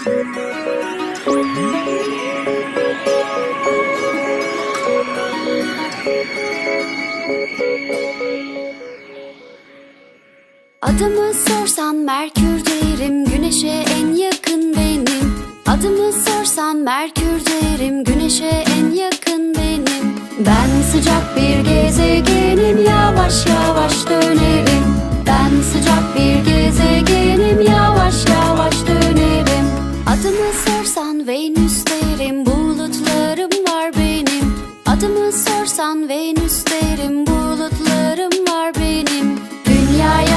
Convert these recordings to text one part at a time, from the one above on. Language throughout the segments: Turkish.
Adımı sorsan Merkür derim Güneşe en yakın benim. Adımı sorsan Merkür derim Güneşe en yakın benim. Ben sıcak bir gezegenim Yavaş yavaş dönerim. Ben sıcak bir gezegenim Yavaş yavaş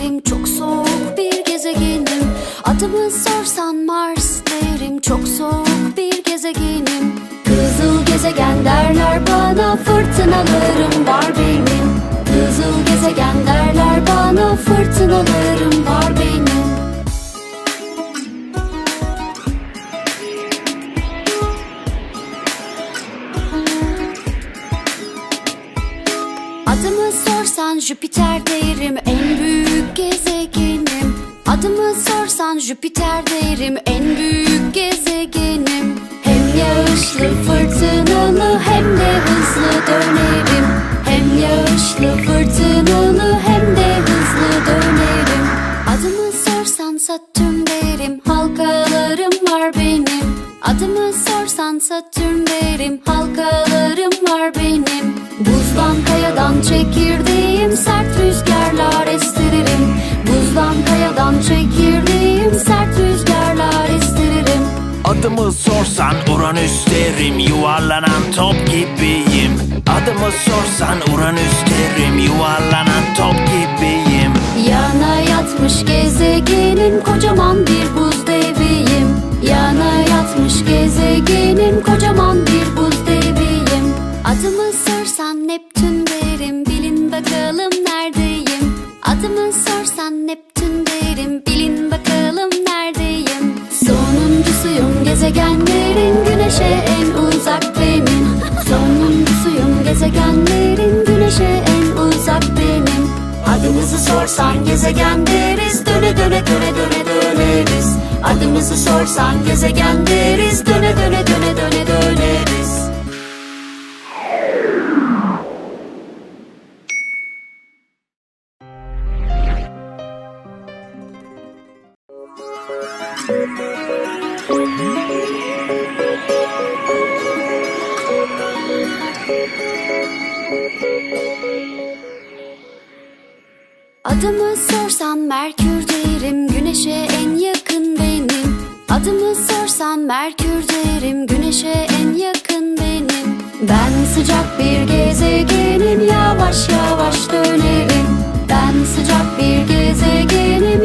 derim çok soğuk bir gezegenim. Adımı sorsan Mars derim çok soğuk bir gezegenim. Kızıl gezegen derler bana fırtınalarım var benim. Kızıl gezegen derler bana fırtınalarım Jüpiter derim en büyük gezegenim. Hem yağışlı fırtınalı hem de hızlı dönerim. Hem yağışlı fırtınalı hem de hızlı dönerim. Adımı sorsan Satürn derim halkalarım var benim. Adımı sorsan Satürn derim halkalarım var benim. Buzdan kayadan çekirdeğim Adımı sorsan Uranüs derim Yuvarlanan top gibiyim. Adımı sorsan Uranüs derim Yuvarlanan top gibiyim. Yana yatmış gezegenim kocaman bir buz deviyim. Yana yatmış gezegenim kocaman bir buz gezegenlerin güneşe en uzak benim. Sonuncusuyum gezegenlerin güneşe en uzak benim. Adımızı sorsan gezegen deriz Döne döne döne döne döneriz. Adımızı sorsan gezegen deriz Döne döne döne derim Güneşe en yakın benim. Adımı sorsan Merkür derim Güneşe en yakın benim. Ben sıcak bir gezegenim Yavaş yavaş dönerim. Ben sıcak bir gezegenim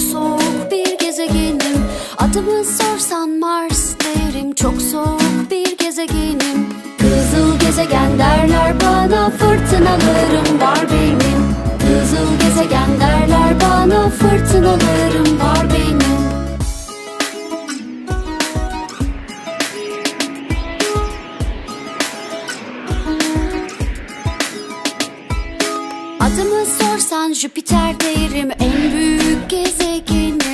Adımı sorsan Mars derim. Çok soğuk bir gezegenim. Kızıl gezegen derler bana fırtınalarım var benim. Kızıl gezegen derler bana fırtınalarım var benim. Adımı sorsan Jüpiter derim. En büyük gezegenim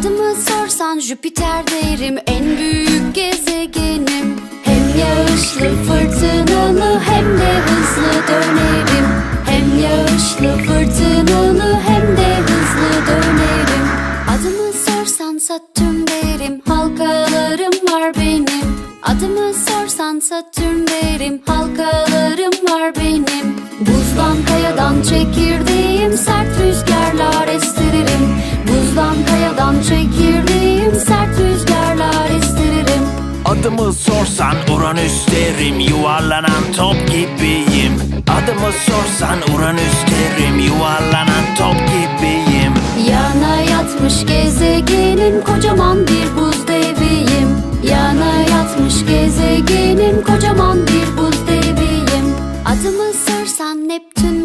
Adımı sorsan Jüpiter derim. En büyük gezegenim. Hem yağışlı fırtınalı hem de hızlı dönerim. Hem yağışlı fırtınalı hem de hızlı dönerim. Adımı sorsan Satürn derim. Halkalarım var benim. Adımı sorsan Satürn derim. Halkalarım var benim. Buzdan kayadan çekirdeğim sert rüzgar kayadan çekirdeğim Sert rüzgarlar estiririm. Adımı sorsan Uranüs derim Yuvarlanan top gibiyim. Adımı sorsan Uranüs derim Yuvarlanan top gibiyim. Yana yatmış gezegenim Kocaman bir buz deviyim. Yana yatmış gezegenim Kocaman bir buz deviyim. Adımı sorsan Neptün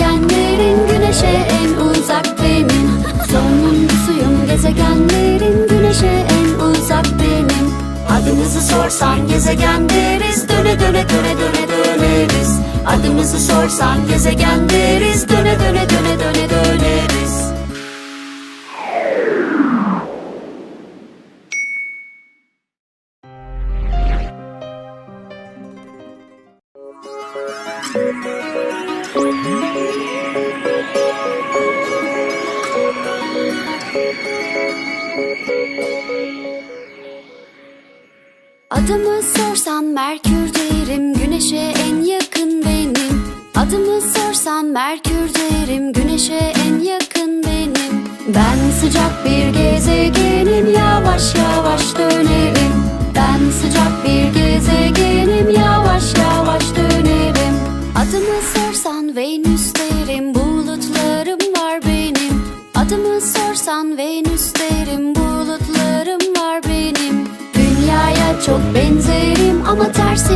gezegenlerin Güneşe en uzak benim. Sonuncusuyum gezegenlerin Güneşe en uzak benim. Adımızı sorsan gezegen deriz Döne döne döne döne döneriz. Adımızı sorsan gezegen deriz Döne döne döne döne döneriz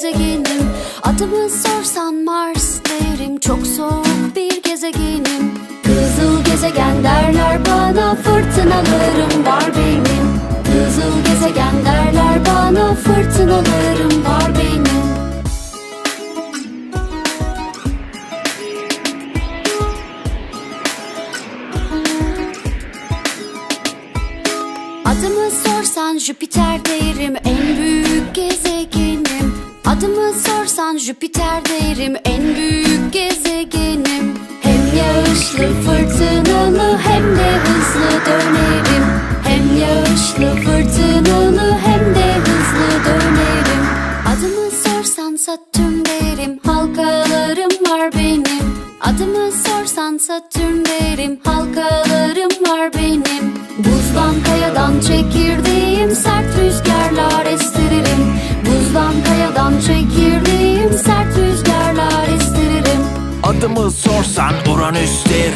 gezegenim. Adımı sorsan Mars derim çok soğuk bir gezegenim. Kızıl gezegen derler bana fırtınalarım var benim. Kızıl gezegen derler bana fırtınalarım var benim. Adımı sorsan Jüpiter derim Sorsan Jüpiter derim en büyük gezegenim. Hem yağışlı fırtınalı hem de hızlı dönerim. Hem yağışlı fırtınalı hem de hızlı dönerim. Adımı sorsan Satürn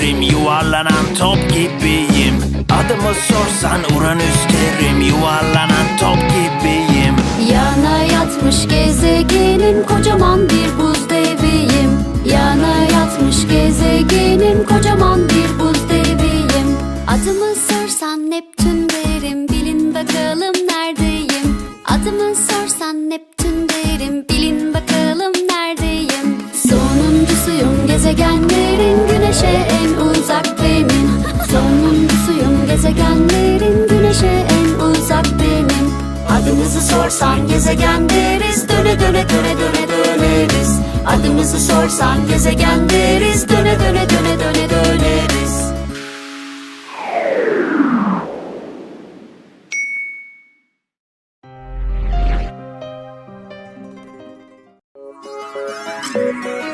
derim Yuvarlanan top gibiyim. Adımı sorsan Uranüs derim Yuvarlanan top gibiyim. Yana yatmış gezegenim kocaman bir buz deviyim. Yana yatmış gezegenim kocaman bir sorsan gezegen deriz Döne döne döne döne döneriz. Adımızı sorsan gezegen deriz Döne döne döne döne döneriz. Adımı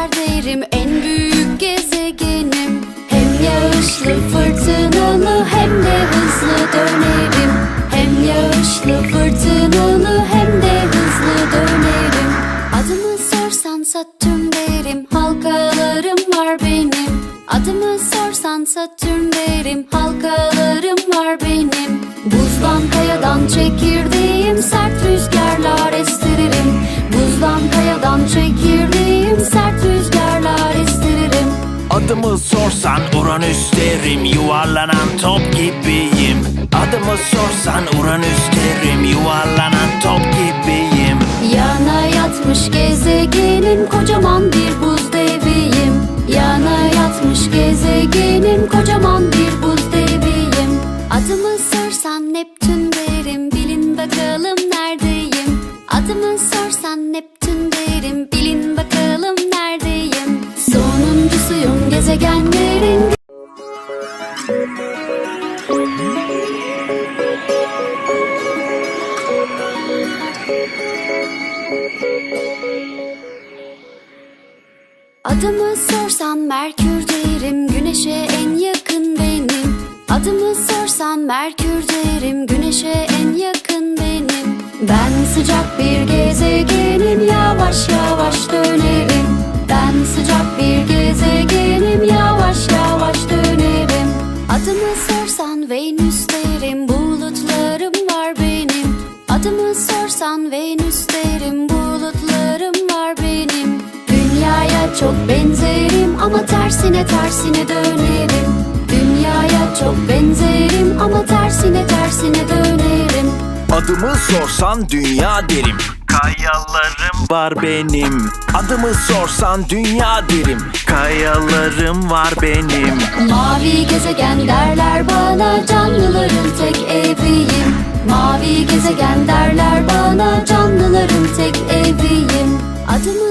var benim. Buzdan kayadan çekirdeğim sert rüzgarlar estiririm. Buzdan kayadan çekirdeğim sert rüzgarlar estiririm. Adımı sorsan Uranüs derim Yuvarlanan top gibiyim. Adımı sorsan Uranüs derim Yuvarlanan top gibiyim. Yana yatmış gezegenim kocaman bir buz deviyim. Yana yatmış gezegenim kocaman bir Adımı sorsan Merkür derim Güneşe en yakın benim. Adımı sorsan Merkür derim Güneşe en yakın benim. Ben sıcak bir gezegenim Yavaş yavaş dönerim. Ben sıcak bir gezegenim Yavaş yavaş dönerim. Adımı sorsan Venüs derim Bulutlarım var benim. Adımı sorsan Venüs derim Bulutlarım var benim. Dünyaya çok benzerim ama tersine tersine dönerim. Dünyaya çok benzerim ama tersine tersine dönerim. Adımı sorsan dünya derim Kayalarım var benim. Adımı sorsan dünya derim. Kayalarım var benim. Mavi gezegen derler bana canlıların tek eviyim. Mavi gezegen derler bana canlıların tek eviyim. Adımı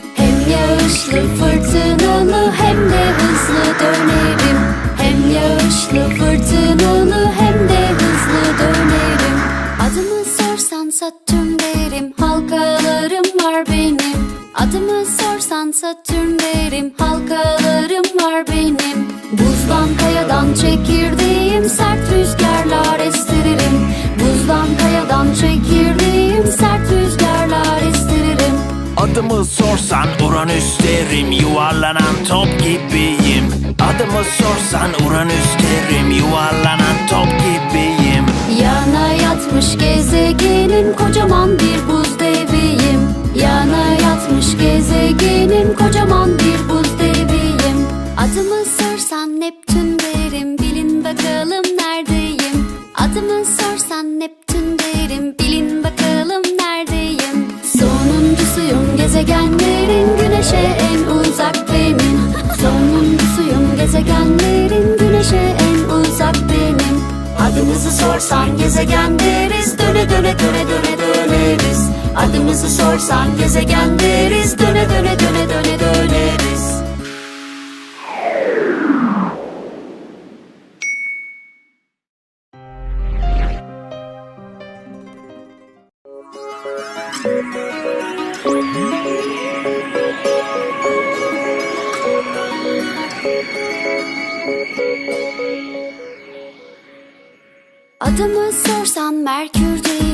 yağışlı fırtınalı hem de hızlı dönerim. Hem yağışlı fırtınalı hem de hızlı dönerim. Adımı sorsan Satürn derim halkalarım var benim. Adımı sorsan Satürn derim halkalarım var benim. Buzdan kayadan çekirdeğim sert rüzgarlar estiririm. Buzdan kayadan çekirdeğim Adımı sorsan Uranüs derim Yuvarlanan top gibiyim. Adımı sorsan Uranüs derim Yuvarlanan top gibiyim. Yana yatmış gezegenim kocaman bir buz deviyim. Yana yatmış gezegenim kocaman bir buz deviyim. Adımı sorsan Neptün Gezegenlerin güneşe en uzak benim. Sonuncusuyum gezegenlerin güneşe en uzak benim. Adımızı sorsan gezegen deriz Döne döne döne döne döneriz. Adımızı sorsan gezegen deriz Döne döne döne döne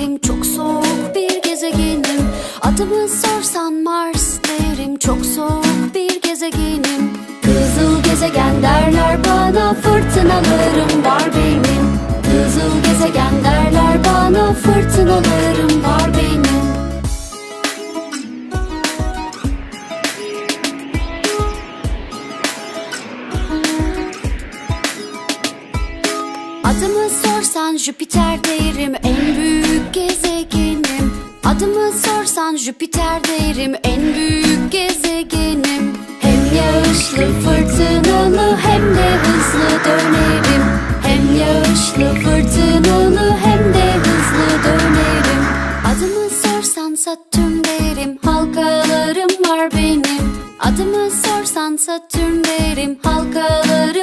derim çok soğuk bir gezegenim. Adımı sorsan Mars derim çok soğuk bir gezegenim. Kızıl gezegen derler bana fırtınalarım var benim. Kızıl gezegen derler bana fırtınalarım var benim. Adımı sorsan Jüpiter derim en büyük gezegenim. Adımı sorsan Jüpiter derim en büyük gezegenim. Hem yağışlı fırtınalı hem de hızlı dönerim. Hem yağışlı fırtınalı hem de hızlı dönerim. Adımı sorsan Satürn derim halkalarım var benim. Adımı sorsan Satürn derim halkalarım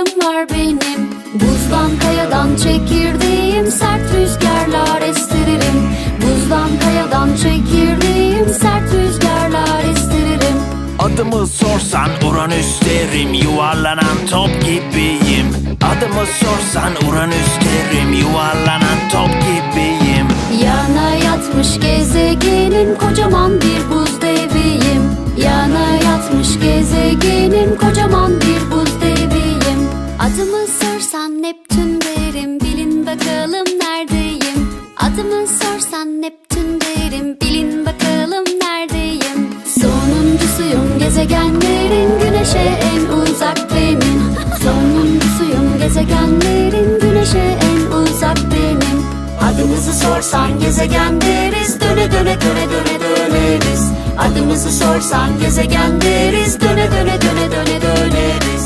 kayadan çekirdeğim sert rüzgarlar estiririm. Buzdan kayadan çekirdeğim sert rüzgarlar estiririm. Adımı sorsan Uranüs derim Yuvarlanan top gibiyim. Adımı sorsan Uranüs derim Yuvarlanan top gibiyim. Yana yatmış gezegenim kocaman bir buz deviyim. Yana yatmış gezegenim kocaman bir gezegenlerin güneşe en uzak benim. Sonuncusuyum gezegenlerin güneşe en uzak benim. Adımızı sorsan gezegen deriz Döne döne döne döne döneriz. Adımızı sorsan gezegen deriz Döne döne döne döne döneriz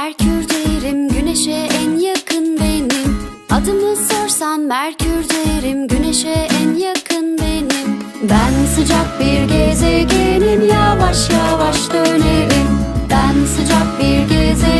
Merkür derim Güneşe en yakın benim. Adımı sorsan Merkür derim Güneşe en yakın benim. Ben sıcak bir gezegenim Yavaş yavaş dönerim. Ben sıcak bir gezegenim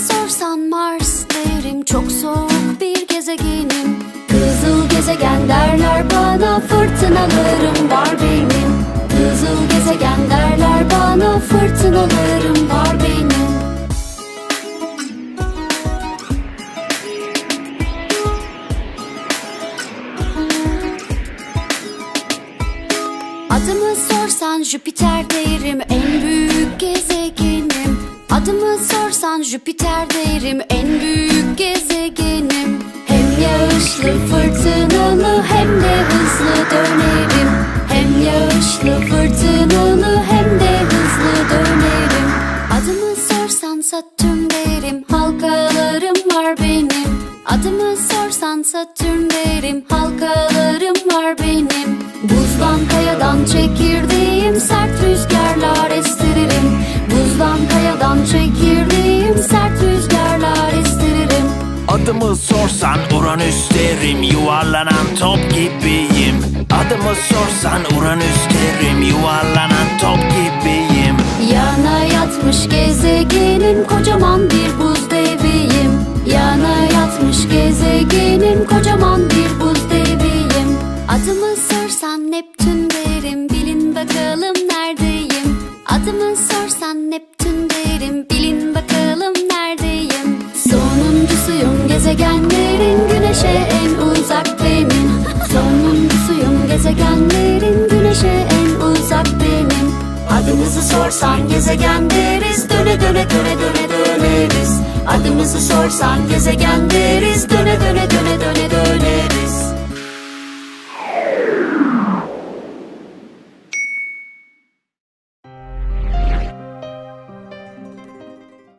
sorsan Mars derim Çok soğuk bir gezegenim. Kızıl gezegen derler bana Fırtınalarım var benim. Kızıl gezegen derler bana Fırtınalarım var benim. Adımı sorsan Jüpiter derim En büyük gezegen Adımı sorsan Jüpiter derim en büyük gezegenim. Hem yağışlı fırtınalı hem de hızlı dönerim sorsan Uranüs derim Yuvarlanan top gibiyim. Adımı sorsan Uranüs derim Yuvarlanan top gibiyim. Yana yatmış gezegenim kocaman bir buz deviyim. Yana yatmış gezegenim kocaman bir buz deviyim. Adımı en uzak benim. Sonuncusuyum gezegenlerin güneşe en uzak benim. Adımızı sorsan gezegen deriz Döne döne döne döne döneriz. Adımızı sorsan gezegen deriz